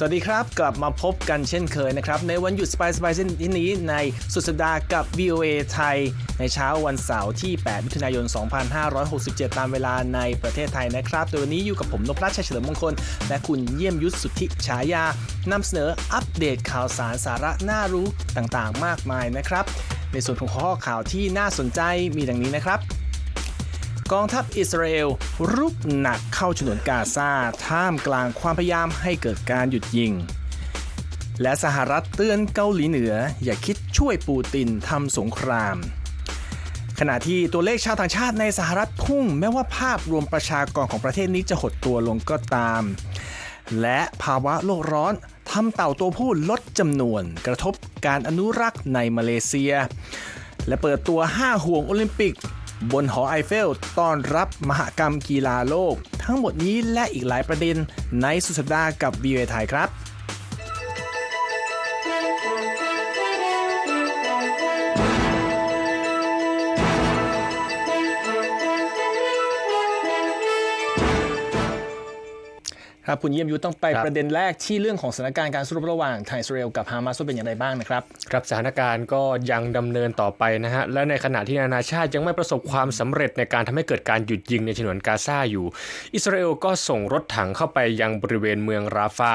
สวัสดีครับ กลับมาพบกันเช่นเคยนะครับ ในวันหยุดสบายๆเช่นนี้ในสุดสัปดาห์กับ VOA ไทย ในเช้าวันเสาร์ที่ 8 มิถุนายน 2567 ตามเวลาในประเทศไทยนะครับโดยวันนี้อยู่กับผมนพรัชชัยเฉลิมมงคล และคุณเยี่ยมยุทธสุทธิฉายานำเสนออัปเดตข่าวสารสาระน่ารู้ต่างๆ มากมายนะครับ ในส่วนของข้อข่าวที่น่าสนใจมีดังนี้นะครับ กองทัพอิสราเอลรุกหนักเข้าฉนวนกาซาท่ามกลางความพยายามให้เกิดการหยุดยิง และสหรัฐเตือนเกาหลีเหนือ อย่าคิดช่วยปูตินทำสงคราม ขณะที่ตัวเลขชาวต่างชาติในสหรัฐพุ่ง แม้ว่าภาพรวมประชากรของประเทศนี้จะหดตัวลงก็ตาม และภาวะโลกร้อนทำเต่าตัวผู้ลดจำนวน กระทบการอนุรักษ์ในมาเลเซีย และเปิดตัว 5 ห่วงโอลิมปิก บนหอไอเฟลต้อนรับมหกรรมกีฬาโลก ทั้งหมดนี้และอีกหลายประเด็นในสุดสัปดาห์กับ v ีไทยครับ ครับคุณเยี่ยมยุทธต้องไปครับประเด็นแรกที่เรื่องของสถานการณ์การสู้รบระหว่างไทยอิสราเอลกับฮามาสว่าเป็นอย่างไรบ้างนะครับ ครับสถานการณ์ก็ยังดำเนินต่อไปนะฮะ และในขณะที่นานาชาติยังไม่ประสบความสำเร็จในการทำให้เกิดการหยุดยิงในฉนวนกาซาอยู่ อิสราเอลก็ส่งรถถังเข้าไปยังบริเวณเมืองราฟา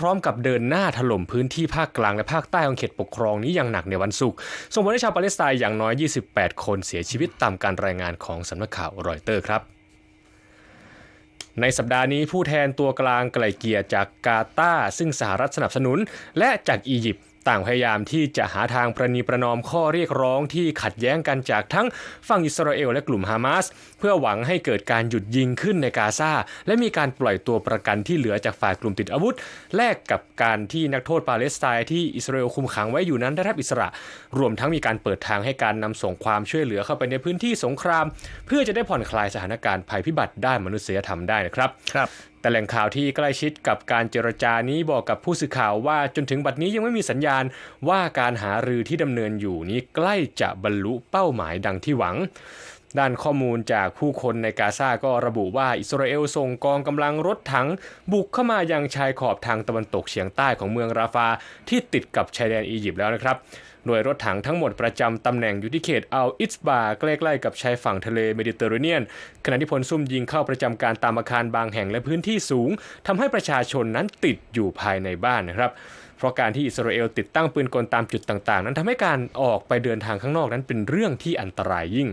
พร้อม ๆ กับเดินหน้าถล่มพื้นที่ภาคกลางและภาคใต้ของเขตปกครองนี้อย่างหนักในวันศุกร์ ส่งผลให้ชาวปาเลสไตน์อย่างน้อย 28 คนเสียชีวิตตามการรายงานของสำนักข่าวรอยเตอร์ครับ ในสัปดาห์นี้ผู้แทนตัวกลางไกล่เกลี่ยจากกาตาร์ซึ่งสหรัฐสนับสนุน และจากอียิปต์ ต่างพยายามที่จะหาทางประนีประนอมข้อเรียกร้องที่ขัดแย้งกันจากทั้งฝั่งอิสราเอลและกลุ่มฮามาส เพื่อหวังให้เกิดการหยุดยิงขึ้นในกาซาและมีการปล่อยตัวประกันที่เหลือจากฝ่ายกลุ่มติดอาวุธ แลกกับการที่นักโทษปาเลสไตน์ที่อิสราเอลคุมขังไว้อยู่นั้นได้รับอิสระ รวมทั้งมีการเปิดทางให้การนำส่งความช่วยเหลือเข้าไปในพื้นที่สงคราม เพื่อจะได้ผ่อนคลายสถานการณ์ภัยพิบัติด้านมนุษยธรรมได้นะครับครับ แต่แหล่งข่าวที่ใกล้ชิดกับการเจรจานี้บอกกับผู้สื่อข่าวว่าจนถึงบัดนี้ยังไม่มีสัญญาณว่าการหารือที่ดำเนินอยู่นี้ใกล้จะบรรลุเป้าหมายดังที่หวัง ด้านข้อมูลจากผู้คนในกาซาก็ระบุว่าอิสราเอลส่งกองกำลังรถถังบุกเข้ามายังชายขอบทางตะวันตกเฉียงใต้ของเมืองราฟาที่ติดกับชายแดนอียิปต์แล้วนะครับโดยรถถังทั้งหมดประจำตำแหน่งอยู่ที่เขตอัลอิสบาใกล้ๆกับชายฝั่งทะเลเมดิเตอร์เรเนียน ขณะที่พลซุ่มยิงเข้าประจำการตามอาคารบางแห่งและพื้นที่สูงทำให้ประชาชนนั้นติดอยู่ภายในบ้านนะครับ เพราะการที่อิสราเอลติดตั้งปืนกลตามจุดต่างๆ นั้นทำให้การออกไปเดินทางข้างนอกนั้นเป็นเรื่องที่อันตรายยิ่ง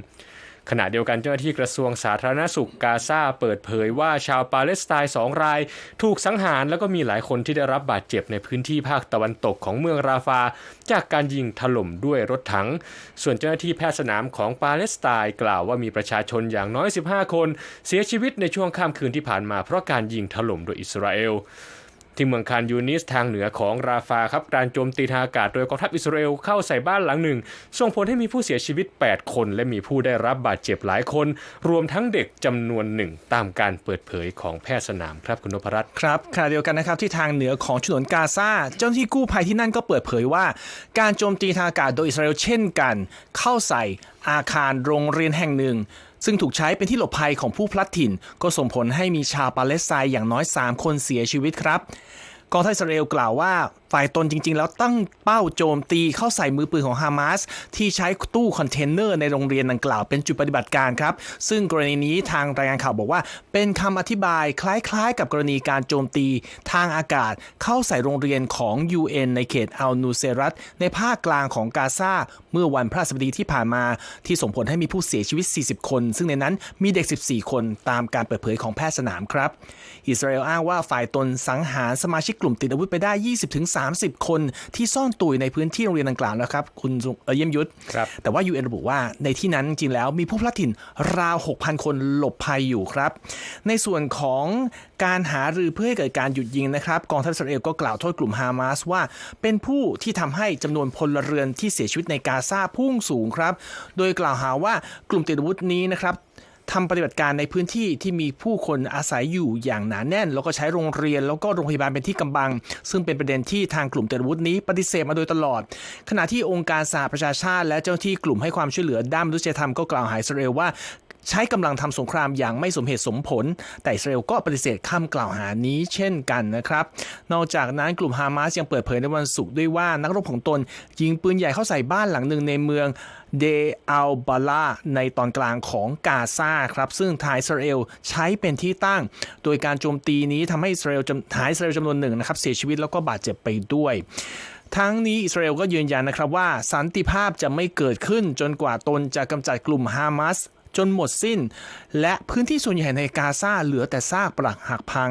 ขณะเดียวกันเจ้าหน้าที่กระทรวงสาธารณสุขกาซาเปิดเผยว่าชาวปาเลสไตน์สองราย ถูกสังหารแล้วก็มีหลายคนที่ได้รับบาดเจ็บในพื้นที่ภาคตะวันตกของเมืองราฟา จากการยิงถล่มด้วยรถถัง ส่วนเจ้าหน้าที่แพทย์สนามของปาเลสไตน์กล่าวว่ามีประชาชนอย่างน้อย 15 คน เสียชีวิตในช่วงข้ามคืนที่ผ่านมาเพราะการยิงถล่มโดยอิสราเอล ที่เมืองคานยูนิสทางเหนือของราฟาครับการโจมตีทางอากาศโดยกองทัพอิสราเอลเข้าใส่บ้านหลังหนึ่ง ส่งผลให้มีผู้เสียชีวิต 8 คน และมีผู้ได้รับบาดเจ็บหลายคน รวมทั้งเด็กจำนวนหนึ่งตามการเปิดเผยของแพทย์สนามครับคุณนพรัตน์ครับขณะเดียวกันนะครับที่ทางเหนือของฉนวนกาซาเจ้าหน้าที่กู้ภัยที่นั่นก็เปิดเผยว่า การโจมตีทางอากาศโดยอิสราเอลเช่นกัน เข้าใส่อาคารโรงเรียนแห่งหนึ่ง ซึ่งถูกใช้เป็นที่หลบภัยของผู้พลัดถิ่น ก็ส่งผลให้มีชาวปาเลสไตน์อย่างน้อย 3 คนเสียชีวิตครับกองทัพอิสราเอลกล่าวว่า ฝ่ายตนจริง ๆ แล้วตั้งเป้าโจมตีเข้าใส่มือปืนของฮามาสที่ใช้ตู้คอนเทนเนอร์ในโรงเรียนดังกล่าวเป็นจุดปฏิบัติการครับ ซึ่งกรณีนี้ทางรายงานข่าวบอกว่า เป็นคำอธิบายคล้าย ๆ กับกรณีการโจมตีทางอากาศเข้าใส่โรงเรียนของ UN ในเขตอัลนูเซรัตในภาคกลางของกาซาเมื่อวันพฤหัสบดีที่ผ่านมาที่ส่งผลให้มีผู้เสียชีวิต 40 คน ซึ่งในนั้นมีเด็ก 14 คนตามการเปิดเผยของแพทย์สนามครับ อิสราเอลอ้างว่าฝ่ายตนสังหารสมาชิกกลุ่มติดอาวุธไปได้ 20-30คนที่ซ่อนตัวอยู่ในพื้นที่โรงเรียนดังกล่าวนะครับ คุณสุเอ่อเยี่ยมยุทธครับแต่ว่า UN ระบุว่าในที่นั้นจริงๆแล้วมีผู้พลัดถิ่นราว 6,000 คนหลบภัยอยู่ครับ ในส่วนของการหารือเพื่อให้เกิดการหยุดยิงนะครับ กองทัพอิสราเอลก็กล่าวโทษกลุ่มฮามาสว่าเป็นผู้ที่ทำให้จำนวนพลเรือนที่เสียชีวิตในกาซาพุ่งสูงครับ โดยกล่าวหาว่ากลุ่มติดอาวุธนี้นะครับ ทำปฏิบัติการในพื้นที่ที่มีผู้คนอาศัยอยู่อย่างหนาแน่น แล้วก็ใช้โรงเรียนแล้วก็โรงพยาบาลเป็นที่กำบัง ซึ่งเป็นประเด็นที่ทางกลุ่มเติดอนวุฒินี้ปฏิเสธมาโดยตลอด ขณะที่องค์การสหประชาชาติ และเจ้าหน้าที่กลุ่มให้ความช่วยเหลือด้านมนุษยธรรมก็กล่าวหาอิสราเอลว่า ใช้กำลังทำสงครามอย่างไม่สมเหตุสมผล แต่อิสราเอลก็ปฏิเสธคำกล่าวหานี้เช่นกันนะครับ นอกจากนั้นกลุ่มฮามาสยังเปิดเผยในวันศุกร์ด้วยว่านักรบของตนยิงปืนใหญ่เข้าใส่บ้านหลังหนึ่งในเมืองเดอัลบาลาในตอนกลางของกาซาครับ ซึ่งทางอิสราเอลใช้เป็นที่ตั้ง โดยการโจมตีนี้ทำให้อิสราเอลทารอิสราเอลจำนวนหนึ่งนะครับเสียชีวิตแล้วก็บาดเจ็บไปด้วยทั้งนี้อิสราเอลก็ยืนยันนะครับว่าสันติภาพจะไม่เกิดขึ้นจนกว่าตนจะกำจัดกลุ่มฮามาส จนหมดสิ้น และพื้นที่ส่วนใหญ่ในกาซาเหลือแต่ซากปรักหักพัง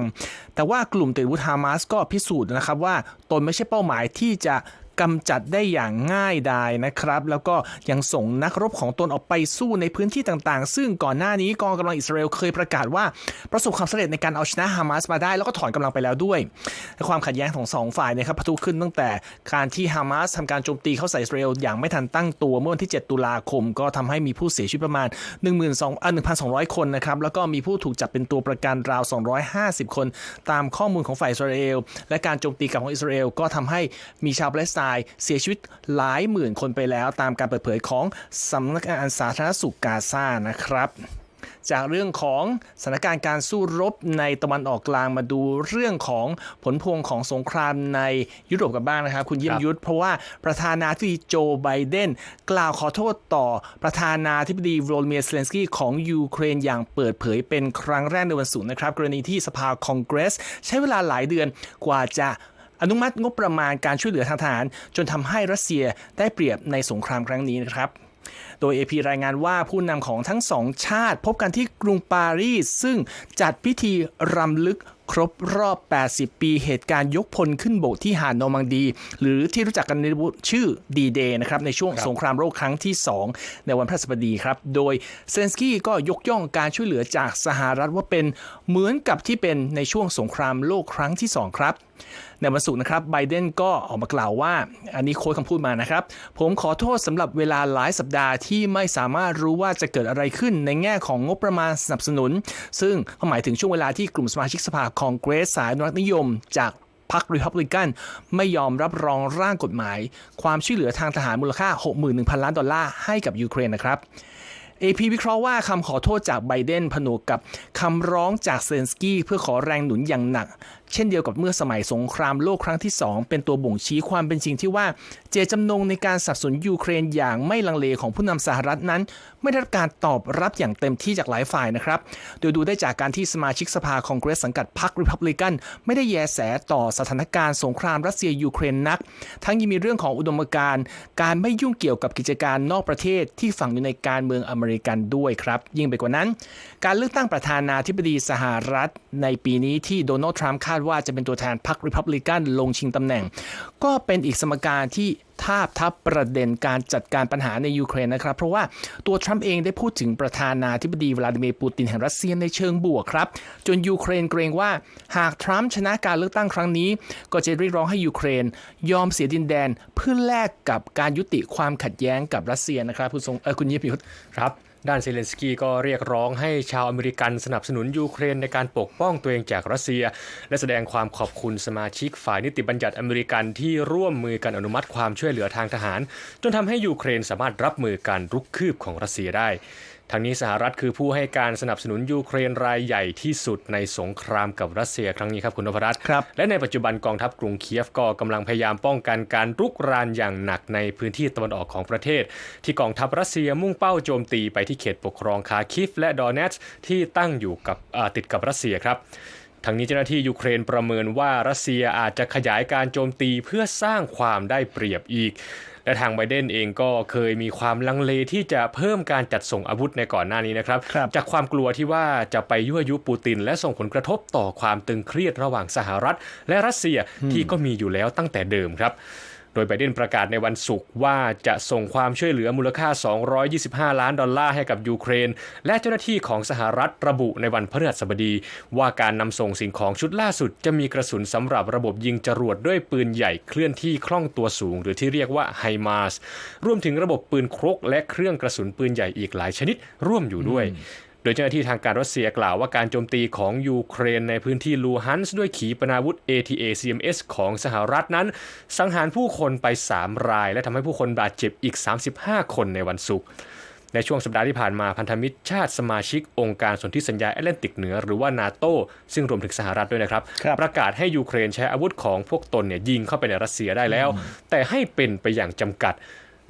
แต่ว่ากลุ่มติดอาวุธามาสก็พิสูจน์นะครับว่าตนไม่ใช่เป้าหมายที่จะ กำจัดได้อย่างง่ายดายนะครับ แล้วก็ยังส่งนักรบของตนออกไปสู้ในพื้นที่ต่างๆ ซึ่งก่อนหน้านี้กองกำลังอิสราเอลเคยประกาศว่าประสบความสำเร็จในการเอาชนะฮามาสมาได้แล้วก็ถอนกำลังไปแล้วด้วยและความขัดแย้งของสองฝ่ายนะครับพทุขึ้นตั้งแต่การที่ฮามาสทำการโจมตีเข้าใส่อิสราเอลอย่างไม่ทันตั้งตัวเมื่อวันที่ 7 ตุลาคม ก็ทำให้มีผู้เสียชีวิตประมาณ 12,000อ่า1,200คนนะครับแล้วก็มีผู้ถูกจับเป็นตัวประกันราว 250 คน ตามข้อมูลของฝ่ายอิสราเอลและการโจมตีกลับของอิสราเอลก็ทำให้มีชาวปาเลสไตน์เสียชีวิตหลายหมื่นคนไปแล้ว ตามการเปิดเผยของสำนักงานสาธารณสุขกาซานะครับจากเรื่องของสถานการณ์การสู้รบในตะวันออกกลางมาดูเรื่องของผลพวงของสงครามในยุโรปกันบ้างนะครับ คุณเยี่ยมยุทธเพราะว่าประธานาธิบดีโจไบเดนกล่าวขอโทษต่อประธานาธิบดีโวลเมียร์เซเลนสกี้ของยูเครนอย่างเปิดเผยเป็นครั้งแรกในวันศุกร์นะครับ กรณีที่สภาคองเกรส ใช้เวลาหลายเดือนกว่าจะ อนุมัติงบประมาณการช่วยเหลือทางทหาร จนทำให้รัสเซียได้เปรียบในสงครามครั้งนี้นะครับโดย AP รายงานว่าผู้นำของทั้งสองชาติ พบกันที่กรุงปารีส ซึ่งจัดพิธีรำลึกครบรอบ 80 ปีเหตุการณ์ยกพลขึ้นบกที่หาดนอร์มังดี หรือที่รู้จักกันในชื่อดีเดย์นะครับ ในช่วงครับสงครามโลกครั้งที่ 2 ในวันพฤหัสบดีครับ โดยเซเลนสกี้ก็ยกย่องการช่วยเหลือจากสหรัฐว่าเป็นเหมือนกับที่เป็นในช่วงสงครามโลกครั้งที่ 2 ครับ ในวันศุกร์นะครับไบเดนก็ออกมากล่าวว่า อันนี้โค้ดคำพูดมานะครับ ผมขอโทษสำหรับเวลาหลายสัปดาห์ที่ไม่สามารถรู้ว่าจะเกิดอะไรขึ้นในแง่ของงบประมาณสนับสนุน ซึ่งหมายถึงช่วงเวลาที่กลุ่มสมาชิกสภาคองเกรสสายนรักนิยมจากพรรครีพับลิกันไม่ยอมรับรองร่างกฎหมาย ความช่วยเหลือทางทหารมูลค่า 61,000 ล้านดอลลาร์ให้กับยูเครนนะครับ AP วิเคราะห์ว่าคำขอโทษจากไบเดนผนวกกับคำร้องจากเซเลนสกี้เพื่อขอแรงหนุนอย่างหนัก เช่นเดียวกับเมื่อสมัยสงครามโลกครั้งที่ 2 เป็นตัวบ่งชี้ความเป็นจริงที่ว่า เจตจำนงในการสนับสนุนยูเครนอย่างไม่ลังเลของผู้นำสหรัฐนั้น ไม่ได้รับการตอบรับอย่างเต็มที่จากหลายฝ่ายนะครับ โดยดูได้จากการที่สมาชิกสภาคองเกรสสังกัดพรรครีพับลิกัน ไม่ได้แยแสต่อสถานการณ์สงครามรัสเซียยูเครนนัก ทั้งยังมีเรื่องของอุดมการณ์การไม่ยุ่งเกี่ยวกับกิจการนอกประเทศที่ฝังอยู่ในการเมืองอเมริกันด้วยครับ ยิ่งไปกว่านั้น การเลือกตั้งประธานาธิบดีสหรัฐในปีนี้ที่โดนัลด์ทรัมป์คาดว่าจะเป็นตัวแทนพรรครีพับลิกันลงชิงตำแหน่ง ก็เป็นอีกสมการที่ทาบทับประเด็นการจัดการปัญหาในยูเครนนะครับ เพราะว่าตัวทรัมป์เองได้พูดถึงประธานาธิบดีวลาดิเมียร์ปูตินแห่งรัสเซียในเชิงบวกครับ จนยูเครนเกรงว่าหากทรัมป์ชนะการเลือกตั้งครั้งนี้ ก็จะเรียกร้องให้ยูเครน ยอมเสียดินแดนเพื่อแลกกับการยุติความขัดแย้งกับรัสเซียนะครับ คุณทรงเออคุณยิปยุทธครับ ด้านเซเลนสกี้ก็เรียกร้องให้ชาวอเมริกันสนับสนุนยูเครนในการปกป้องตัวเองจากรัสเซีย และแสดงความขอบคุณสมาชิกฝ่ายนิติบัญญัติอเมริกันที่ร่วมมือกันอนุมัติความช่วยเหลือทางทหาร จนทำให้ยูเครนสามารถรับมือการรุกคืบของรัสเซียได้ ทางนี้สหรัฐคือผู้ให้การสนับสนุนยูเครนรายใหญ่ที่สุดในสงครามกับรัสเซียครั้งนี้ครับคุณนพรัตน์ครับและในปัจจุบันกองทัพกรุงเคียฟก็กำลังพยายามป้องกันการรุกรานอย่างหนักในพื้นที่ตะวันออกของประเทศ ที่กองทัพรัสเซียมุ่งเป้าโจมตีไปที่เขตปกครองคาคิฟและดอนเนตส์ที่ตั้งอยู่กับอ่าติดกับรัสเซียครับทางนี้เจ้าหน้าที่ยูเครนประเมินว่ารัสเซียอาจจะขยายการโจมตีเพื่อสร้างความได้เปรียบอีก และทางไบเดนเองก็เคยมีความลังเลที่จะเพิ่มการจัดส่งอาวุธในก่อนหน้านี้นะครับครับจากความกลัวที่ว่าจะไปยั่วยุปูติน และส่งผลกระทบต่อความตึงเครียดระหว่างสหรัฐ และรัสเซียที่ก็มีอยู่แล้วตั้งแต่เดิมครับ โดยไบเดนประกาศในวันศุกร์ว่าจะส่งความช่วยเหลือมูลค่า 225 ล้านดอลลาร์ให้กับยูเครน และเจ้าหน้าที่ของสหรัฐระบุในวันพฤหัสบดี ว่าการนำส่งสิ่งของชุดล่าสุด จะมีกระสุนสำหรับระบบยิงจรวดด้วยปืนใหญ่เคลื่อนที่คล่องตัวสูง หรือที่เรียกว่าไฮมาสรวมถึงระบบปืนครกและเครื่องกระสุนปืนใหญ่อีกหลายชนิดร่วมอยู่ด้วย โดยเจ้าหน้าที่ทางการรัสเซียกล่าวว่าการโจมตีของยูเครนในพื้นที่ลูฮันส์ด้วยขีปนาวุธ ATA-CMS ของสหรัฐนั้น สังหารผู้คนไป 3 ราย และทำให้ผู้คนบาดเจ็บอีก 35 คนในวันศุกร์ในช่วงสัปดาห์ที่ผ่านมาพันธมิตรชาติสมาชิกองค์การสนธิสัญญาแอตแลนติกเหนือหรือว่านาโตซึ่งรวมถึงสหรัฐด้วยนะครับครับประกาศให้ยูเครนใช้อาวุธของพวกตนเนี่ยยิงเข้าไปในรัสเซียได้แล้ว แต่ให้เป็นไปอย่างจำกัด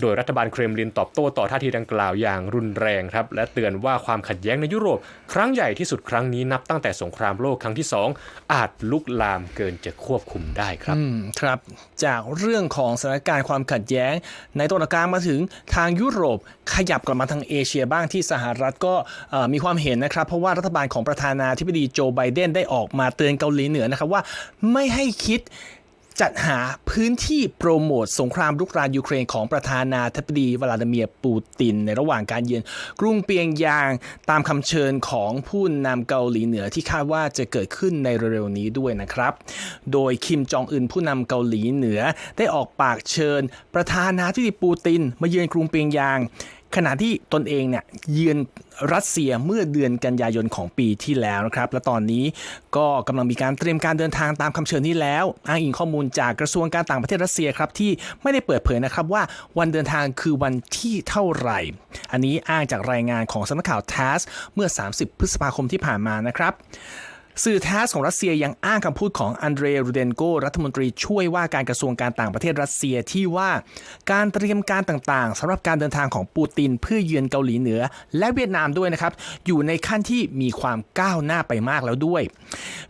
โดยรัฐบาลเครมลินตอบโต้ต่อท่าทีดังกล่าวอย่างรุนแรงครับและเตือนว่าความขัดแย้งในยุโรป ครั้งใหญ่ที่สุดครั้งนี้นับตั้งแต่สงครามโลกครั้งที่สองอาจลุกลามเกินจะควบคุมได้ครับครับ จากเรื่องของสถานการณ์ความขัดแย้ง ในตะวันกลางมาถึงทางยุโรปขยับกลับมาทางเอเชียบ้างที่สหรัฐก็มีความเห็นนะครับ เพราะว่ารัฐบาลของประธานาธิบดีโจไบเดนได้ออกมาเตือนเกาหลีเหนือนะครับว่าไม่ให้คิด จัดหาพื้นที่โปรโมทสงครามรุกรานยูเครนของประธานาธิบดีวลาดิเมียร์ปูติน ในระหว่างการเยือนกรุงเปียงยางตามคำเชิญของผู้นำเกาหลีเหนือที่คาดว่าจะเกิดขึ้นในเร็วๆนี้ด้วยนะครับ โดยคิมจองอึนผู้นำเกาหลีเหนือได้ออกปากเชิญ ประธานาธิบดีปูติน มาเยือนกรุงเปียงยาง ขณะที่ตนเองเนี่ยเยือนรัสเซียเมื่อเดือนกันยายนของปีที่แล้วนะครับ และตอนนี้ก็กำลังมีการเตรียมการเดินทางตามคำเชิญนี้แล้ว อ้างอิงข้อมูลจากกระทรวงการต่างประเทศรัสเซียครับที่ไม่ได้เปิดเผยนะครับว่าวันเดินทางคือวันที่เท่าไหร่ อันนี้อ้างจากรายงานของสำนักข่าวทัสเมื่อ 30 พฤษภาคมที่ผ่านมานะครับ สื่อแทสของรัสเซียยังอ้างคำพูดของอันเดรรูเดนโก รัฐมนตรีช่วยว่าการกระทรวงการต่างประเทศรัสเซียที่ว่าการเตรียมการต่างๆสำหรับการเดินทางของปูตินเพื่อเยือนเกาหลีเหนือ และเวียดนามด้วยนะครับ อยู่ในขั้นที่มีความก้าวหน้าไปมากแล้วด้วย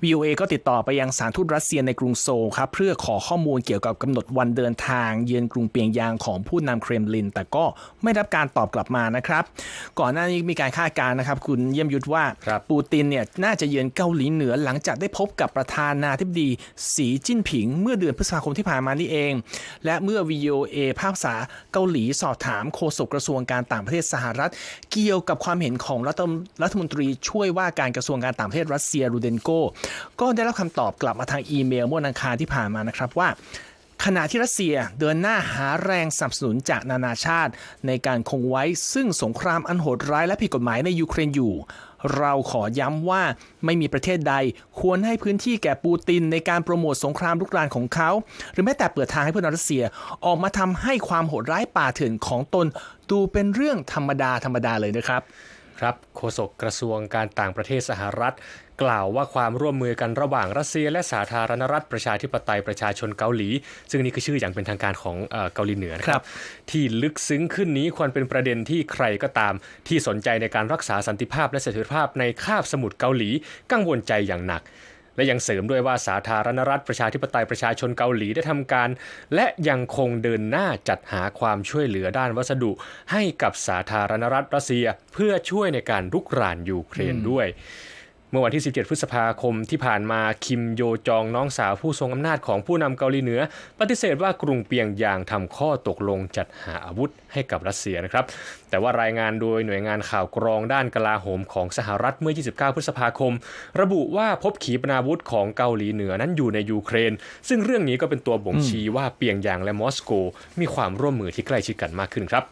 VOA ก็ติดต่อไปยังสถารทูตรัสเซียในกรุงโซลครับเพื่อขอข้อมูลเกี่ยวกับกำหนดวันเดินทาง เยือนกรุงเปียงยางของผู้นำเครมลิน แต่ก็ไม่ได้รับการตอบกลับมานะครับ ก่อนหน้านี้มีการคาดการณ์นะครับ คุณเยี่ยมยุทธว่าครับปูตินเนี่ยน่าจะเยือนเกาหลีเหนือหลังจากได้พบกับประธานาธิบดีสีจิ้นผิง เมื่อเดือนพฤษภาคมที่ผ่านมานี่เอง และเมื่อ VOA ภาคภาษาเกาหลีสอบถามโฆษกกระทรวงการต่างประเทศสหรัฐ เกี่ยวกับความเห็นของรัฐมรัฐมนตรีช่วยว่าการกระทรวงการต่างประเทศรัสเซียรูเดนโกก็ได้รับคำตอบกลับมาทางอีเมลเมื่อวันอังคารที่ผ่านมานะครับว่าขณะที่รัสเซียเดินหน้าหาแรงสนับสนุนจากนานาชาติ ในการคงไว้ซึ่งสงครามอันโหดร้ายและผิดกฎหมายในยูเครนอยู่ เราขอย้ำว่าไม่มีประเทศใดควรให้พื้นที่แก่ปูตินในการโปรโมทสงครามลุกรานของเขา หรือแม้แต่เปิดทางให้ผู้นรัสเซียออกมาทำให้ความโหดร้ายป่าเถื่อนของตนดูเป็นเรื่องธรรมดาธรรมดาเลยนะครับครับโฆษกกระทรวงการต่างประเทศสหรัฐ กล่าวว่าความร่วมมือกันระหว่างรัสเซีย และสาธารณรัฐประชาธิปไตยประชาชนเกาหลี ซึ่งนี่คือชื่ออย่างเป็นทางการของเอ่อเกาหลีเหนือนะคครัรับบที่ลึกซึ้งขึ้นนี้ควรเป็นประเด็นที่ใครก็ตาม ที่สนใจในการรักษาสันติภาพและเสถียรภาพในคาบสมุทรเกาหลีกังวลใจอย่างหนักและยังเสริมด้วยว่าสาธารณรัฐประชาธิปไตยประชาชนเกาหลีได้ทำการ และยังคงเดินหน้าจัดหาความช่วยเหลือด้านวัสดุ ให้กับสาธารณรัฐรัสเซีย เพื่อช่วยในการรุกรานยูเครนด้วย เมื่อวันที่ 17 พฤษภาคมที่ผ่านมาคิมโยจองน้องสาวผู้ทรงอำนาจของผู้นำเกาหลีเหนือ ปฏิเสธว่ากรุงเปียงยางทำข้อตกลงจัดหาอาวุธให้กับรัสเซียนะครับ แต่ว่ารายงานโดยหน่วยงานข่าวกรองด้านกลาโหมของสหรัฐเมื่อ 29 พฤษภาคม ระบุว่าพบขีปนาวุธของเกาหลีเหนือนั้นอยู่ในยูเครน ซึ่งเรื่องนี้ก็เป็นตัวบ่งชี้ว่าเปียงยางและมอสโก มีความร่วมมือที่ใกล้ชิดกันมากขึ้นครับ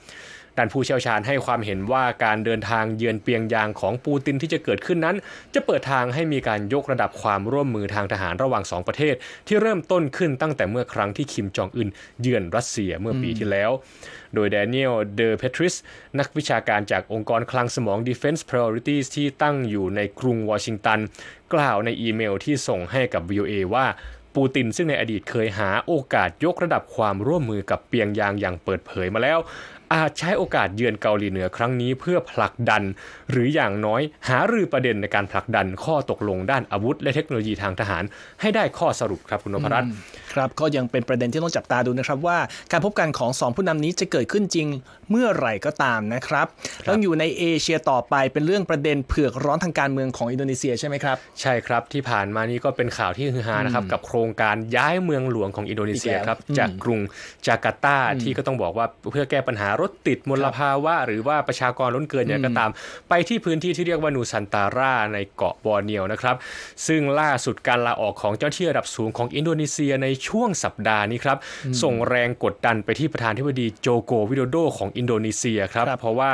ด้านผู้เชี่ยวชาญให้ความเห็นว่าการเดินทางเยือนเปียงยางของปูตินที่จะเกิดขึ้นนั้น จะเปิดทางให้มีการยกระดับความร่วมมือทางทหารระหว่างสองประเทศ ที่เริ่มต้นขึ้นตั้งแต่เมื่อครั้งที่คิมจองอึนเยือนรัสเซียเมื่อปีที่แล้ว โดยแดเนียลเดอเพทริสนักวิชาการจากองค์กรคลังสมอง Defense Priorities ที่ตั้งอยู่ในกรุงวอชิงตัน กล่าวในอีเมลที่ส่งให้กับ VOA ว่า ปูติน ซึ่งในอดีตเคยหาโอกาสยกระดับความร่วมมือกับเปียงยางอย่างเปิดเผยมาแล้ว อาจใช้โอกาสเยือนเกาหลีเหนือครั้งนี้เพื่อผลักดัน หรืออย่างน้อยหารือประเด็นในการผลักดันข้อตกลงด้านอาวุธ และเทคโนโลยีทางทหารให้ได้ข้อสรุปครับคุณนพรัตน์ ครับก็ยังเป็นประเด็นที่ต้องจับตาดูนะครับว่าการพบกันของสองผู้นำนี้จะเกิดขึ้นจริงเมื่อไหร่ก็ตามนะครับต้องอยู่ในเอเชียต่อไปเป็นเรื่องประเด็นเผือกร้อนทางการเมืองของอินโดนีเซียใช่ไหมครับใช่ครับที่ผ่านมานี้ก็เป็นข่าวที่ฮือฮานะครับกับโครงการย้ายเมืองหลวงของอินโดนีเซียอีกแล้วครับอืมจากกรุงจาการ์ตาที่ก็ต้องบอกว่าเพื่อแก้ปัญหารถติดมลภาวะ หรือว่าประชากรล้นเกินเนี่ยก็ตาม ไปที่พื้นที่ที่เรียกว่านูซันตาราในเกาะบอร์เนียวนะครับ ซึ่งล่าสุดการลาออกของเจ้าหน้าที่ระดับสูงของอินโดนีเซียในช่วงสัปดาห์นี้ครับ ส่งแรงกดดันไปที่ประธานธิบดีโจโกวิโดโดของอินโดนีเซียครับครับ เพราะว่า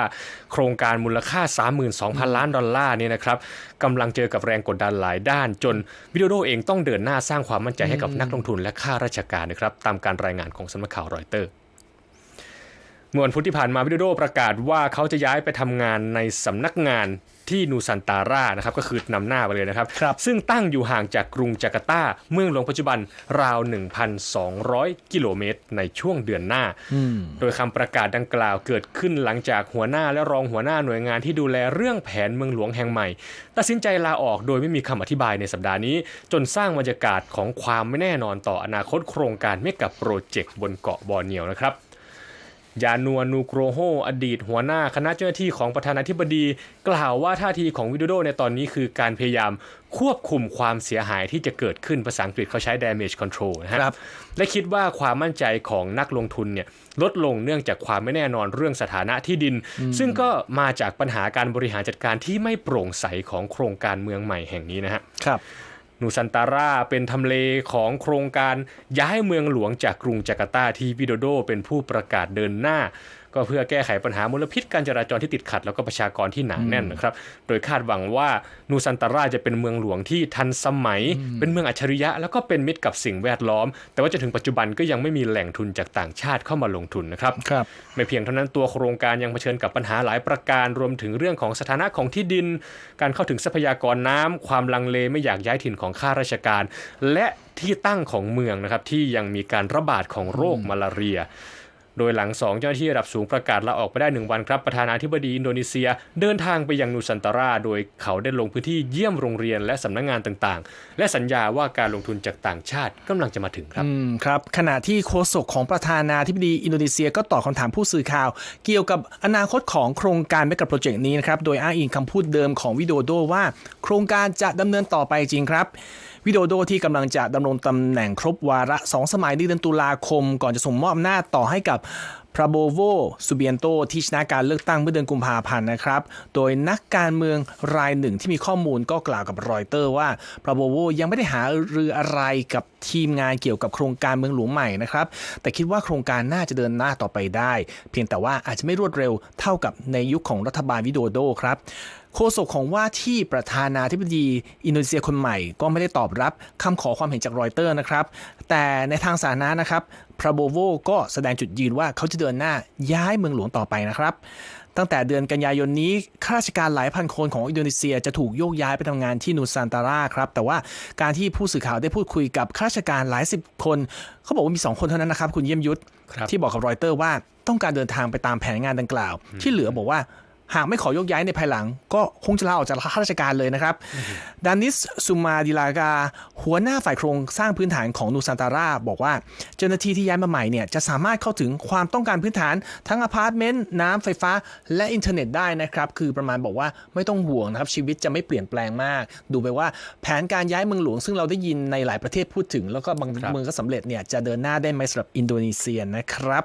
โครงการมูลค่า 32,000 ล้านดอลลาร์เนี่ยนะครับกำลังเจอกับแรงกดดันหลายด้าน จนวิโดโดเองต้องเดินหน้าสร้างความมั่นใจให้กับนักลงทุนและข้าราชการนะครับตามการรายงานของสำนักข่าวรอยเตอร์ เมื่อวันพุธที่ผ่านมาวิโดโดประกาศว่าเขาจะย้ายไปทำงานในสำนักงานที่นูซันตารานะครับก็คือนำหน้าไปเลยนะครับครับซึ่งตั้งอยู่ห่างจากกรุงจาการ์ตา เมืองหลวงปัจจุบันราว 1,200 กิโลเมตร ในช่วงเดือนหน้า โดยคำประกาศดังกล่าวเกิดขึ้นหลังจากหัวหน้าและรองหัวหน้าหน่วยงานที่ดูแลเรื่องแผนเมืองหลวงแห่งใหม่ ตัดสินใจลาออกโดยไม่มีคำอธิบายในสัปดาห์นี้ จนสร้างบรรยากาศของความไม่แน่นอนต่ออนาคตโครงการเมกะโปรเจกต์บนเกาะบอร์เนียวนะครับ ยานัวนูโกรโฮอดีตหัวหน้าคณะเจ้าหน้าที่ของประธานาธิบดี กล่าวว่าท่าทีของวิโดโดในตอนนี้คือการพยายามควบคุมความเสียหายที่จะเกิดขึ้นภาษาอังกฤษเขาใช้ damage control นะฮะครับ และคิดว่าความมั่นใจของนักลงทุนเนี่ยลดลงเนื่องจากความไม่แน่นอนเรื่องสถานะที่ดิน ซึ่งก็มาจากปัญหาการบริหารจัดการที่ไม่โปร่งใสของโครงการเมืองใหม่แห่งนี้นะฮะครับ นูซันตาราเป็นทำเลของโครงการย้ายเมืองหลวงจากกรุงจาการ์ตาที่วิโดโดเป็นผู้ประกาศเดินหน้า ก็เพื่อแก้ไขปัญหามลพิษการจราจรที่ติดขัด แล้วก็ประชากรที่หนาแน่นนะครับ โดยคาดหวังว่านูซันตาราจะเป็นเมืองหลวงที่ทันสมัย เป็นเมืองอัจฉริยะ แล้วก็เป็นมิตรกับสิ่งแวดล้อม แต่ว่าจนถึงปัจจุบันก็ยังไม่มีแหล่งทุนจากต่างชาติเข้ามาลงทุนนะครับครับไม่เพียงเท่านั้นตัวโครงการยังเผชิญกับปัญหาหลายประการรวมถึงเรื่องของสถานะของที่ดิน การเข้าถึงทรัพยากรน้ำความลังเลไม่อยากย้ายถิ่นของข้าราชการ และที่ตั้งของเมืองนะครับที่ยังมีการระบาดของโรคมาลาเรีย โดยหลังสองเจ้าหน้าที่ระดับสูงประกาศลาออกไปได้หนึ่งวันครับ ประธานาธิบดีอินโดนีเซีย เดินทางไปยังนูซันตารา โดยเขาได้ลงพื้นที่เยี่ยมโรงเรียนและสำนักงานต่างๆ และสัญญาว่าการลงทุนจากต่างชาติกำลังจะมาถึงครับ อืมครับ ขณะที่โฆษกของประธานาธิบดีอินโดนีเซียก็ตอบคำถามผู้สื่อข่าว เกี่ยวกับอนาคตของโครงการเมกะโปรเจกต์นี้นะครับ โดยอ้างอิงคำพูดเดิมของวิโดโดว่า โครงการจะดำเนินต่อไปจริงครับ วิโดโดที่กำลังจะดำรงตำแหน่งครบวาระสองสมัยในเดือนตุลาคม ก่อนจะส่งมอบอำนาจต่อให้กับพราโบโวซูเบียนโตที่ชนะการเลือกตั้งเมื่อเดือนกุมภาพันธ์นะครับ โดยนักการเมืองรายหนึ่งที่มีข้อมูลก็กล่าวกับรอยเตอร์ว่าพราโบโวยังไม่ได้หารืออะไรกับทีมงานเกี่ยวกับโครงการเมืองหลวงใหม่นะครับ แต่คิดว่าโครงการน่าจะเดินหน้าต่อไปได้ เพียงแต่ว่าอาจจะไม่รวดเร็วเท่ากับในยุคของรัฐบาลวิโดโดครับ โฆษกของว่าที่ประธานาธิบดีอินโดนีเซียคนใหม่ ก็ไม่ได้ตอบรับคำขอความเห็นจากรอยเตอร์นะครับ แต่ในทางสาธารณะนะครับพราโบโวก็แสดงจุดยืนว่าเขาจะเดินหน้าย้ายเมืองหลวงต่อไปนะครับตั้งแต่เดือนกันยายนนี้ข้าราชการหลายพันคนของอินโดนีเซียจะถูกโยกย้ายไปทำงานที่นูซานตาราครับ แต่ว่าการที่ผู้สื่อข่าวได้พูดคุยกับข้าราชการหลายสิบคน เขาบอกว่ามี 2 คนเท่านั้นนะครับ คุณเยี่ยมยุทธครับที่บอกกับรอยเตอร์ว่าต้องการเดินทางไปตามแผนงานดังกล่าว ที่เหลือบอกว่า หากไม่ขอยกย้ายในภายหลัง ก็คงจะลาออกจากข้าราชการเลยนะครับดานิสซูมาดิลากา หัวหน้าฝ่ายโครงสร้างพื้นฐานของนูซานตาราบอกว่า เจ้าหน้าที่ที่ย้ายมาใหม่เนี่ยจะสามารถเข้าถึงความต้องการพื้นฐานทั้งอพาร์ตเมนต์น้ำไฟฟ้าและอินเทอร์เน็ตได้นะครับ คือประมาณบอกว่าไม่ต้องห่วงนะครับ ชีวิตจะไม่เปลี่ยนแปลงมาก ดูไปว่าแผนการย้ายเมืองหลวง ซึ่งเราได้ยินในหลายประเทศพูดถึง แล้วก็บางครับเมืองก็สำเร็จเนี่ยจะเดินหน้าได้ไหมสำหรับอินโดนีเซียนะครับ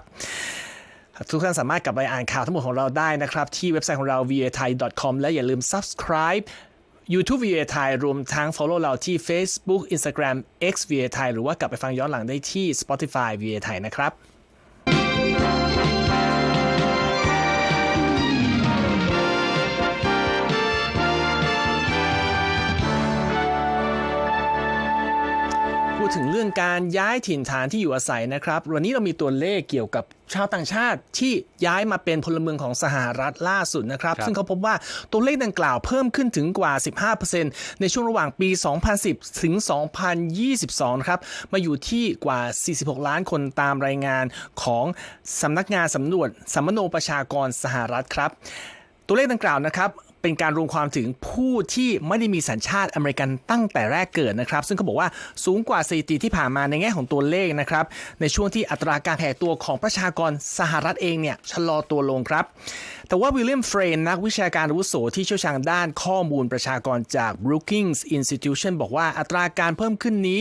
ทุกท่านสามารถกลับไปอ่านข่าวทั้งหมดของเราได้นะครับ ที่เว็บไซต์ของเรา va thai com และอย่าลืม subscribe YouTube VA Thai รวมทั้ง follow เราที่ Facebook Instagram X VA Thai หรือว่ากลับไปฟังย้อนหลังได้ที่ Spotify VA Thai นะครับ พูดถึงเรื่องการย้ายถิ่นฐานที่อยู่อาศัยนะครับ วันนี้เรามีตัวเลขเกี่ยวกับชาวต่างชาติที่ย้ายมาเป็นพลเมืองของสหรัฐล่าสุดนะครับครับซึ่งเขาพบว่าตัวเลขดังกล่าวเพิ่มขึ้นถึงกว่า 15%ในช่วงระหว่างปี 2010 ถึง 2022นะครับ มาอยู่ที่กว่า 46 ล้านคนตามรายงานของสำนักงานสำรวจสัมมโนประชากรสหรัฐครับ ตัวเลขดังกล่าวนะครับ เป็นการรวมความถึงผู้ที่ไม่ได้มีสัญชาติอเมริกันตั้งแต่แรกเกิดนะครับ ซึ่งเขาบอกว่าสูงกว่าสถิติที่ผ่านมาในแง่ของตัวเลขนะครับ ในช่วงที่อัตราการแผ่ตัวของประชากรสหรัฐเองเนี่ยชะลอตัวลงครับ แต่ว่าวิลเลียมเฟรนนักวิชาการอาวุโสที่เชี่ยวชาญด้านข้อมูลประชากรจาก Brookings Institution บอกว่าอัตราการเพิ่มขึ้นนี้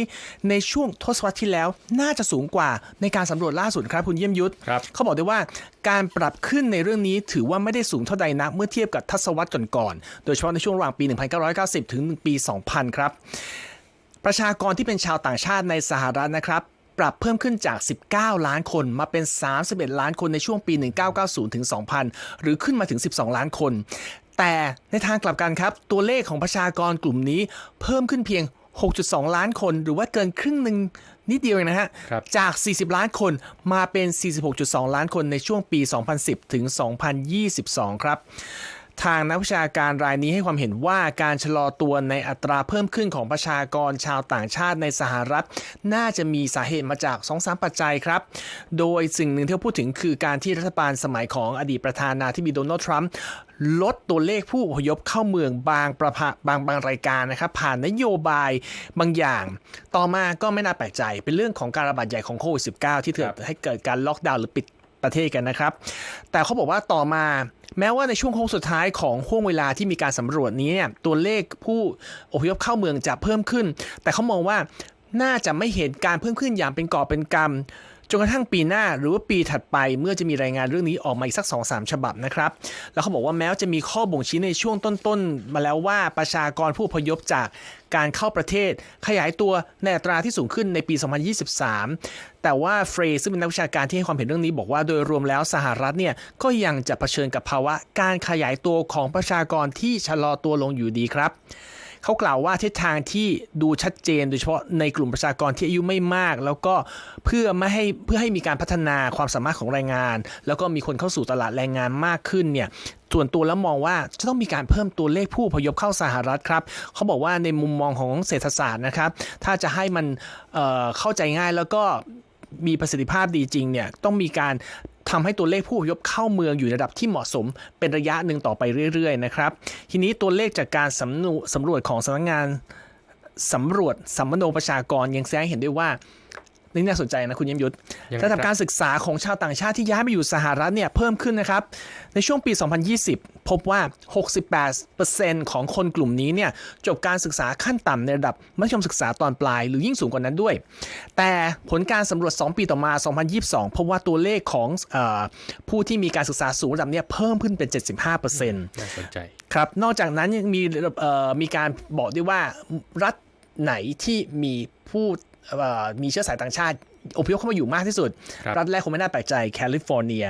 ในช่วงทศวรรษที่แล้วน่าจะสูงกว่าในการสำรวจล่าสุดครับคุณเยี่ยมยุทธครับเขาบอกได้ว่าการปรับขึ้นในเรื่องนี้ถือว่าไม่ได้สูงเท่าใดนักเมื่อเทียบกับทศวรรษก่อนๆ โดยเฉพาะในช่วงระหว่างปี 1990 ถึงปี 2000 ครับ ประชากรที่เป็นชาวต่างชาติในสหรัฐนะครับ ปรับเพิ่มขึ้นจาก 19 ล้านคนมาเป็น 31 ล้านคนในช่วงปี 1990 ถึง 2000 หรือขึ้นมาถึง 12 ล้านคน แต่ในทางกลับกันครับ ตัวเลขของประชากรกลุ่มนี้เพิ่มขึ้นเพียง 6.2 ล้านคน หรือว่าเกินครึ่งหนึ่งนิดเดียวเองนะฮะครับจาก 40 ล้านคนมาเป็น 46.2 ล้านคนในช่วงปี 2010 ถึง 2022 ครับ ทางนักวิชาการรายนี้ให้ความเห็นว่าการชะลอตัวในอัตราเพิ่มขึ้นของประชากรชาวต่างชาติในสหรัฐ น่าจะมีสาเหตุมาจาก2-3ปัจจัยครับ โดยสิ่งหนึ่งที่เขาพูดถึงคือการที่รัฐบาลสมัยของอดีตประธานาธิบดีโดนัลด์ทรัมป์ลดตัวเลขผู้อพยพเข้าเมืองบางประภาบางบางรายการนะครับ ผ่านนโยบายบางอย่าง ต่อมาก็ไม่น่าแปลกใจ เป็นเรื่องของการระบาดใหญ่ของโควิด -19 ที่เกิดให้เกิดการล็อกดาวน์หรือปิดประเทศกันนะครับ แต่เขาบอกว่าต่อมา แม้ว่าในช่วงโค้งสุดท้ายของห่วงเวลาที่มีการสำรวจนี้เนี่ยตัวเลขผู้อพยพเข้าเมืองจะเพิ่มขึ้น แต่เขามองว่าน่าจะไม่เห็นการเพิ่มขึ้นอย่างเป็นก่อบเป็นกำ จนกระทั่งปีหน้าหรือว่าปีถัดไปเมื่อจะมีรายงานเรื่องนี้ออกมาอีกสัก2อสฉบับนะครับ แล้วเขาบอกว่าแม้ว่าจะมีข้อบ่งชี้ในช่วงต้นๆ มาแล้วว่าประชากรผู้พยพจากการเข้าประเทศขยายตัวในอัตราที่สูงขึ้นในปี 2023 แต่ว่าเฟรซึ่งเป็นนักวิชาการที่ให้ความเห็นเรื่องนี้บอกว่าโดยรวมแล้วสหรัฐเนี่ยก็ยังจะเผชิญกับภาวะการขยายตัวของประชากรที่ชะลอตัวลงอยู่ดีครับ เขากล่าวว่าทิศทางที่ดูชัดเจน โดยเฉพาะในกลุ่มประชากรที่อายุไม่มาก แล้วก็เพื่อไม่ให้เพื่อให้มีการพัฒนาความสามารถของแรงงาน แล้วก็มีคนเข้าสู่ตลาดแรงงานมากขึ้นเนี่ยส่วนตัวแล้วมองว่าจะต้องมีการเพิ่มตัวเลขผู้พยพเข้าสหรัฐครับเขาบอกว่าในมุมมองของเศรษฐศาสตร์นะครับถ้าจะให้มันเเข้าใจง่ายแล้วก็มีประสิทธิภาพดีจริงเนี่ยต้องมีการ ทำให้ตัวเลขผู้อพยพเข้าเมืองอยู่ในระดับที่เหมาะสม เป็นระยะหนึ่งต่อไปเรื่อยๆนะครับ ทีนี้ตัวเลขจากการสำสำรวจของสำนักงานสำรวจสัมมโนประชากรยังแสดงให้เห็นด้วยว่า นี่น่าสนใจนะคุณเยี่ยมยุทธยังไงระดับครับการศึกษาของชาวต่างชาติที่ย้ายมาอยู่สหรัฐเนี่ยเพิ่มขึ้นนะครับ ในช่วงปี 2020 พบว่า 68%ของคนกลุ่มนี้เนี่ยจบการศึกษาขั้นต่ำในระดับมัธยมศึกษาตอนปลายหรือยิ่งสูงกว่านั้นด้วย แต่ผลการสำรวจ 2 ปีต่อมา 2022 พบว่าตัวเลขของเออผู้ที่มีการศึกษาสูงระดับเนี่ยเพิ่มขึ้นเป็น 75%น่าสนใจครับนอกจากนั้นยังมีเอ่อมีการบอกด้วยว่ารัฐไหนที่มีผู้เอ่อ มีเชื้อสายต่างชาติ อพยพเข้ามาอยู่มากที่สุดครับรัฐแรกคงไม่น่าแปลกใจแคลิฟอร์เนีย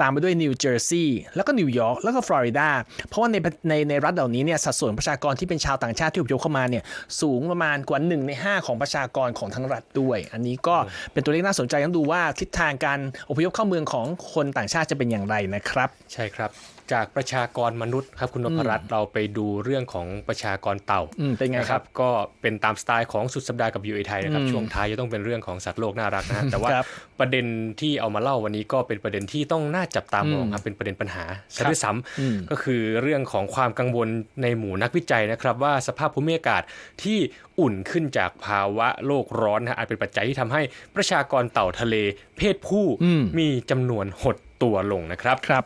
ตามไปด้วยนิวเจอร์ซีย์แล้วก็นิวยอร์กแล้วก็ฟลอริดา เพราะว่าในในในรัฐเหล่านี้เนี่ยสัดส่วนประชากรที่เป็นชาวต่างชาติที่อพยพเข้ามาเนี่ยสูงประมาณกว่า 1 ใน 5 ของประชากรของทั้งรัฐด้วย อันนี้ก็เป็นตัวเลขน่าสนใจต้องดูว่าทิศทางการอพยพเข้าเมืองของคนต่างชาติจะเป็นอย่างไรนะครับ ใช่ครับจากประชากรมนุษย์ครับคุณนพรัตน์เราไปดูเรื่องของประชากรเต่าอืมเป็นไงนะครับ ก็เป็นตามสไตล์ของสุดสัปดาห์กับ VOA ไทยนะครับ ช่วงท้ายจะต้องเป็นเรื่องของสัตว์โลกน่ารักนะฮะแต่ว่าครับประเด็นที่เอามาเล่าวันนี้ก็เป็นประเด็นที่ต้องน่าจับตามองครับเป็นประเด็นปัญหาซะด้วยซ้อืมำก็คือเรื่องของความกังวลในหมู่นักวิจัยนะครับ ว่าสภาพภูมิอากาศที่อุ่นขึ้นจากภาวะโลกร้อนนะฮะอาจเป็นปัจจัยที่ทำให้ประชากรเต่าทะเล เพศผู้อืมมีจำนวนหดตัวลงนะครับครับ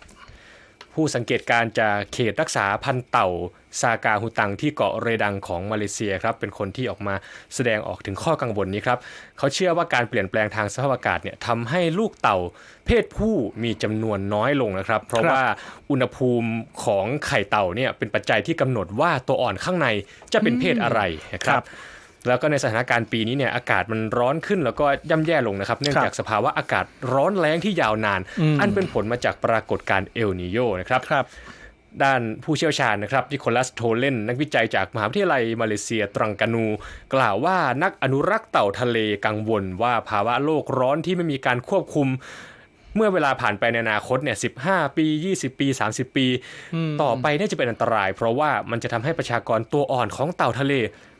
ผู้สังเกตการณ์จากเขตรักษาพันธุ์เต่าซากาฮูตังที่เกาะเรดังของมาเลเซียครับเป็นคนที่ออกมาแสดงออกถึงข้อกังวลนี้ครับเขาเชื่อว่าการเปลี่ยนแปลงทางสภาพอากาศเนี่ยทำให้ลูกเต่าเพศผู้มีจำนวนน้อยลงนะครับ เพราะครับว่าอุณหภูมิของไข่เต่าเนี่ยเป็นปัจจัยที่กำหนดว่าตัวอ่อนข้างในจะเป็นเพศอะไรนะคครัรับบ แล้วก็ในสถานการณ์ปีนี้เนี่ยอากาศมันร้อนขึ้นแล้วก็ย่ำแย่ลงนะครับ เนื่องครับจากสภาวะอากาศร้อนแรงที่ยาวนานอืมอันเป็นผลมาจากปรากฏการณ์เอลนิโยนะครับครับ ด้านผู้เชี่ยวชาญนะครับนิโคลัสโทเลนนักวิจัยจากมหาวิทยาลัยมาเลเซียตรังกานู กล่าวว่านักอนุรักษ์เต่าทะเลกังวล ว่าภาวะโลกร้อนที่ไม่มีการควบคุมเมื่อเวลาผ่านไปในอนาคตเนี่ย15ปี 20 ปี 30 ปี ต่อไปน่าจะเป็นอันตราย เพราะว่ามันจะทำให้ประชากรตัวอ่อนของเต่าทะเล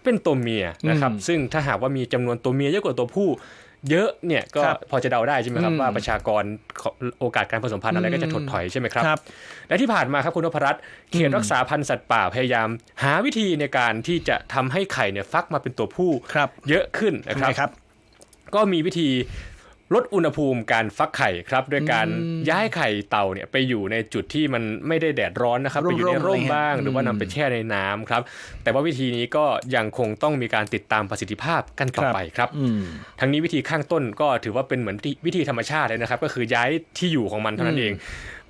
เป็นตัวเมียนะครับอืมซึ่งถ้าหากว่ามีจำนวนตัวเมียเยอะกว่าตัวผู้เยอะเนี่ยก็ครับพอจะเดาได้ใช่ไหมครับอืมว่าประชากรของโอกาสการผสมพันธุ์อะไรก็จะถดถอยใช่ไหมครับครับ และที่ผ่านมาครับคุณนพรัตน์เขตรักษาพันธุ์สัตว์ป่าพยายาม หาวิธีในการที่จะทำให้ไข่เนี่ยฟักมาเป็นตัวผู้ครับเยอะขึ้นนะทำครัไงบครับก็มีวิธี ลดอุณหภูมิการฟักไข่ครับด้วยการอืมย้ายไข่เต่าเนี่ยไปอยู่ในจุดที่มันไม่ได้แดดร้อนนะครับร่ไปมๆอยู่ในร่มอะไรเงี้ยบ้าง หรือว่าอืมนำไปแช่ในน้ำครับ แต่ว่าวิธีนี้ก็ยังคงต้องมีการติดตามประสิทธิภาพกันต่อครับไปครับอืมทั้งนี้วิธีข้างต้นก็ถือว่าเป็นเหมือนวิธีวิธีธรรมชาติเลยนะครับ ก็คือย้ายที่อยู่ของมันเท่านั้นอืมเอง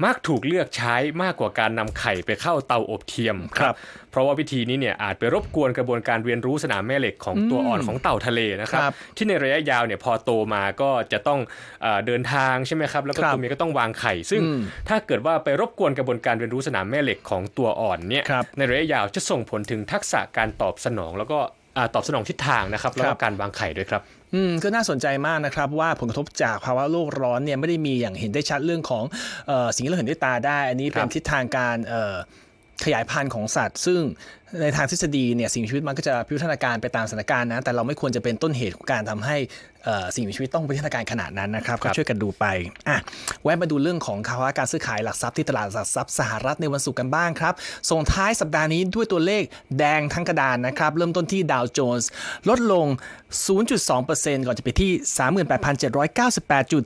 มักถูกเลือกใช้มากกว่าการนำไข่ไปเข้าเตาอบเทียมครับ เพราะว่าวิธีนี้เนี่ยอาจไปรบกวนกระบวนการเรียนรู้สนามแม่เหล็กของตัวอ่อนของเต่าทะเลนะครับครับที่ในระยะยาวเนี่ยพอโตมาก็จะต้องเออเดินทางใช่ไหมครับ แล้วก็ครับตัวเมียก็ต้องวางไข่ ซึ่งอืมถ้าเกิดว่าไปรบกวนกระบวนการเรียนรู้สนามแม่เหล็กของตัวอ่อนเนี่ยครับในระยะยาวจะส่งผลถึงทักษะการตอบสนอง แล้วก็อ่าตอบสนองทิศทางนะครับแล้วครัก็บการวางไข่ด้วยครับ อืมก็น่าสนใจมากนะครับว่าผลกระทบจากภาวะโลกร้อนเนี่ยไม่ได้มีอย่างเห็นได้ชัดเรื่องของเออสิ่งที่เราเห็นด้วยตาได้ อันนี้เป็นครับทิศทางการเอ่อขยายพันธุ์ของสัตว์ ซึ่งในทางทฤษฎีเนี่ยสิ่งมีชีวิตมันก็จะพิวัฒนาการไปตามสถานการณ์นะแต่เราไม่ควรจะเป็นต้นเหตุของการทำให้เอ่อ สิ่งมีชีวิตต้องพิวัฒนาการขนาดนั้นนะครับครัก็บช่วยกันดูไปอะแวะมาดูเรื่องของภาวะการซื้อขายหลักทรัพย์ที่ตลาดหลักทรัพย์สหรัฐในวันศุกร์กันบ้างครับ ส่งท้ายสัปดาห์นี้ด้วยตัวเลขแดงทั้งกระดานนะครับ เริ่มต้นที่ดาวโจนส์ลดลง 0.2%ก่อนจะไปที่ 38,798 จุด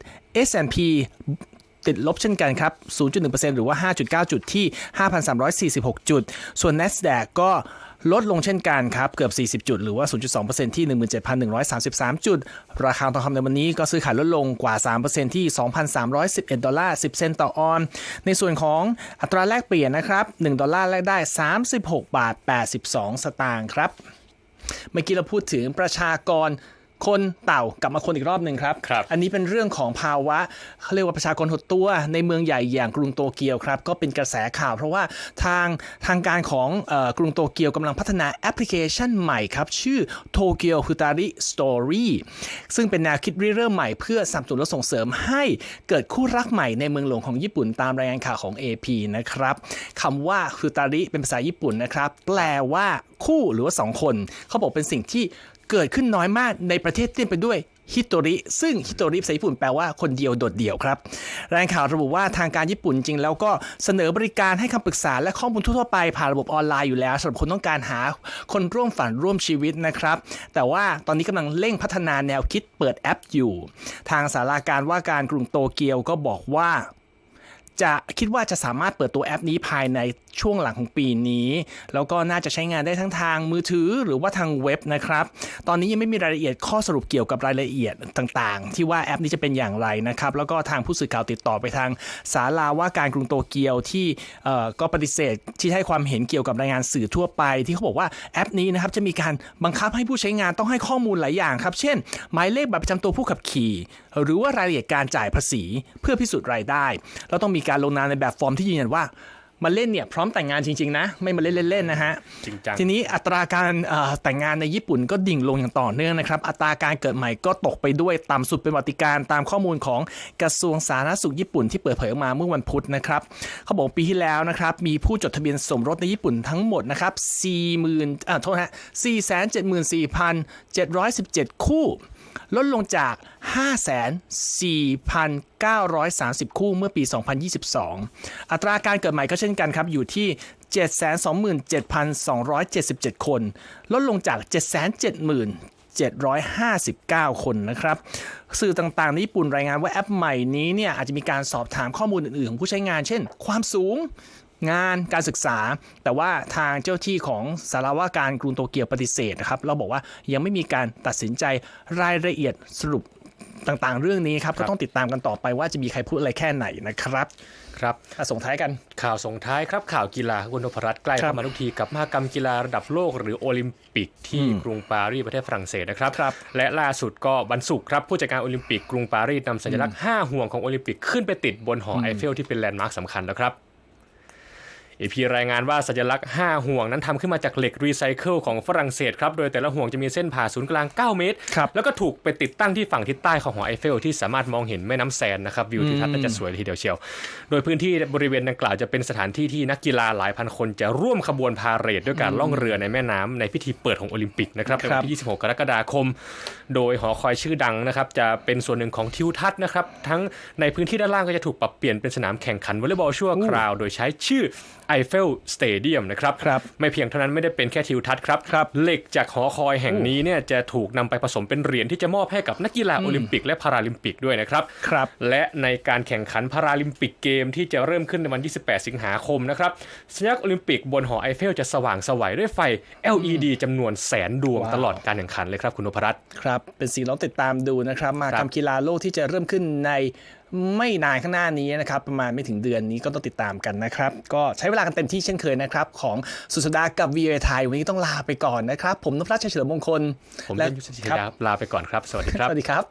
S&P ติดลบเช่นกันครับ 0.1%หรือว่า 5.9 จุดที่ 5,346 จุด ส่วน NASDAQ ก็ ลดลงเช่นกันครับ เกือบ 40 จุด หรือว่า 0.2%ที่ 17,133 จุด ราคาทองคำในวันนี้ก็ซื้อขายลดลงกว่า 3%ที่ 2,311 ดอลลาร์ 10 เซนต์ต่อออน ในส่วนของอัตราแลกเปลี่ยนนะครับ 1 ดอลลาร์แลกได้ 36 บาท 82 สตางค์ครับ เมื่อกี้เราพูดถึงประชากร คนเต่ากลับมาคนอีกรอบหนึ่งครับครับอันนี้เป็นเรื่องของภาวะเขาเรียกว่าประชากรหดตัวในเมืองใหญ่อย่างกรุงโตเกียวครับ ก็เป็นกระแสข่าว เพราะว่าทางทางการของเออกรุงโตเกียวกำลังพัฒนาแอปพลิเคชันใหม่ครับ ชื่อ Tokyo Futari Story ซึ่งเป็นแนวคิดริเริ่มใหม่เพื่อสนับสนุนและส่งเสริมให้เกิดคู่รักใหม่ในเมืองหลวงของญี่ปุ่นตามรายงานข่าวของ AP นะครับคำว่า Futari เป็นภาษาญี่ปุ่นนะครับ แปลว่าคู่หรือว่าสองคน เขาบอกเป็นสิ่งที่ เกิดขึ้นน้อยมากในประเทศที่เต็มไปด้วยฮิโตริ ซึ่งฮิโตริภาษาญี่ปุ่นแปลว่าคนเดียวโดดเดี่ยวครับ รายงานข่าวระบุว่าทางการญี่ปุ่นจริงแล้วก็เสนอบริการให้คำปรึกษาและข้อมูลทั่วไปผ่านระบบออนไลน์อยู่แล้วสำหรับคนต้องการหาคนร่วมฝันร่วมชีวิตนะครับ แต่ว่าตอนนี้กำลังเร่งพัฒนาแนวคิดเปิดแอปอยู่ ทางสาราการว่าการกรุงโตเกียวก็บอกว่า จะคิดว่าจะสามารถเปิดตัวแอปนี้ภายในช่วงหลังของปีนี้ แล้วก็น่าจะใช้งานได้ทั้งทางมือถือหรือว่าทางเว็บนะครับ ตอนนี้ยังไม่มีรายละเอียดข้อสรุปเกี่ยวกับรายละเอียดต่างๆ ที่ว่าแอปนี้จะเป็นอย่างไรนะครับ แล้วก็ทางผู้สื่อข่าวติดต่อไปทางศาลาว่าการกรุงโตเกียวที่ก็ปฏิเสธที่ให้ความเห็นเกี่ยวกับรายงานสื่อทั่วไป ที่เขาบอกว่าแอปนี้นะครับจะมีการบังคับให้ผู้ใช้งานต้องให้ข้อมูลหลายอย่างครับเช่น หมายเลขบัตรประจำตัวผู้ขับขี่ หรือว่ารายละเอียดการจ่ายภาษี เพื่อพิสูจน์รายได้ แล้วต้องมีการลงนามในแบบฟอร์มที่ยืนยันว่ามาเล่นเนี่ยพร้อมแต่งงานจริงๆนะ ไม่มาเล่นเล่นๆนะฮะจริงจังทีนี้อัตราการเอ่อแต่งงานในญี่ปุ่นก็ดิ่งลงอย่างต่อเนื่องนะครับ อัตราการเกิดใหม่ก็ตกไปด้วยต่ำสุดเป็นประวัติการณ์ตามข้อมูลของกระทรวงสาธารณสุขญี่ปุ่นที่เปิดเผยออกมาเมื่อวันพุธนะครับเขาบอกปีที่แล้วนะครับ มีผู้จดทะเบียนสมรสในญี่ปุ่นทั้งหมดนะครับ40,000อ่าโทษนะฮะ474,717 คู่ ลดลงจาก 5,4,930 คู่เมื่อปี 2022 อัตราการเกิดใหม่ก็เช่นกันครับ อยู่ที่ 727,277 คน ลดลงจาก 770,759 คนนะครับ สื่อต่างๆในญี่ปุ่นรายงานว่าแอปใหม่นี้เนี่ยอาจจะมีการสอบถามข้อมูลอื่นๆ ของผู้ใช้งาน เช่น ความสูง งานการศึกษา แต่ว่าทางเจ้าที่ของสารว่าการกรุงโตเกียวปฏิเสธนะครับเราบอกว่ายังไม่มีการตัดสินใจรายละเอียดสรุปต่างๆ เรื่องนี้ครับก็ต้องติดตามกันต่อไปว่าจะมีใครพูดอะไรแค่ไหนนะครับครับอะส่งท้ายกันข่าวส่งท้ายครับข่าวกีฬาคุณนพรัตน์ใกล้ครับเข้ามาทุกทีกับมหกรรมกีฬาระดับโลกหรือโอลิมปิกที่กรุงปารีสประเทศฝรั่งเศสนะครับครับและล่าสุดก็วันศุกร์ครับผู้จัดการโอลิมปิกกรุงปารีสนำสัญลักษณ์ 5 ห่วงของโอลิมปิกขึ้นไปติดบนหอไอเฟลที่เป็นแลนด์มาร์คสำคัญแล้วครับ อีพีรายงานว่าสัญลักษณ์ 5 ห่วงนั้นทำขึ้นมาจากเหล็กรีไซเคิลของฝรั่งเศสครับ โดยแต่ละห่วงจะมีเส้นผ่าศูนย์กลาง 9 เมตรครับแล้วก็ถูกไปติดตั้งที่ฝั่งทิศใต้ของหอไอเฟล ที่สามารถมองเห็นแม่น้ำแซนนะครับ วิวทิวทัศน์น่าจะสวยเลยทีเดียวเชียว โดยพื้นที่บริเวณดังกล่าวจะเป็นสถานที่ที่นักกีฬาหลายพันคนจะร่วมขบวนพาเหรดด้วยการล่องเรือในแม่น้ำในพิธีเปิดของโอลิมปิกนะครับในวันที่ 26 กรกฎาคม โดยหอคอยชื่อดังนะครับจะเป็นส่วนหนึ่งของทิวทัศน์นะครับทั้งในพื้นที่ด้านล่างก็จะถูกปรับเปลี่ยนเป็นสนามแข่งขันวอลเลย์บอลชั่วคราว โดยใช้ชื่อไอเฟลสเตเดียมนะครับครับ ไม่เพียงเท่านั้นไม่ได้เป็นแค่ทิวทัศน์ครับครับ เหล็กจากหอคอยแห่งนี้เนี่ยจะถูกนำไปผสมเป็นเหรียญที่จะมอบให้กับนักกีฬาโอลิมปิกและพาราลิมปิกด้วยนะครับครับ และในการแข่งขันพาราลิมปิกเกมที่จะเริ่มขึ้นในวันที่18สิงหาคมนะครับสัญลักษณ์โอลิมปิกบนหอไอเฟลจะสว่างไสวัยด้วยไฟ LED จำนวนแสนดวงว้าวตลอดการแข่งขันเลยครับคุณนพรัตน์ครับเป็นสิ่งเราติดตามดูนะครับ มาครับทำกีฬาโลกที่จะเริ่มขึ้นใน ไม่นานข้างหน้านี้นะครับ ประมาณไม่ถึงเดือนนี้ก็ต้องติดตามกันนะครับ ก็ใช้เวลากันเต็มที่เช่นเคยนะครับ ของสุดสัดากับวีไอไทยวันนี้ต้องลาไปก่อนนะครับ ผมนพรัชเฉลิมมงคล ผมเล่นยุทธชัยดาบลาไปก่อนครับ สวัสดีครับ สวัสดีครับ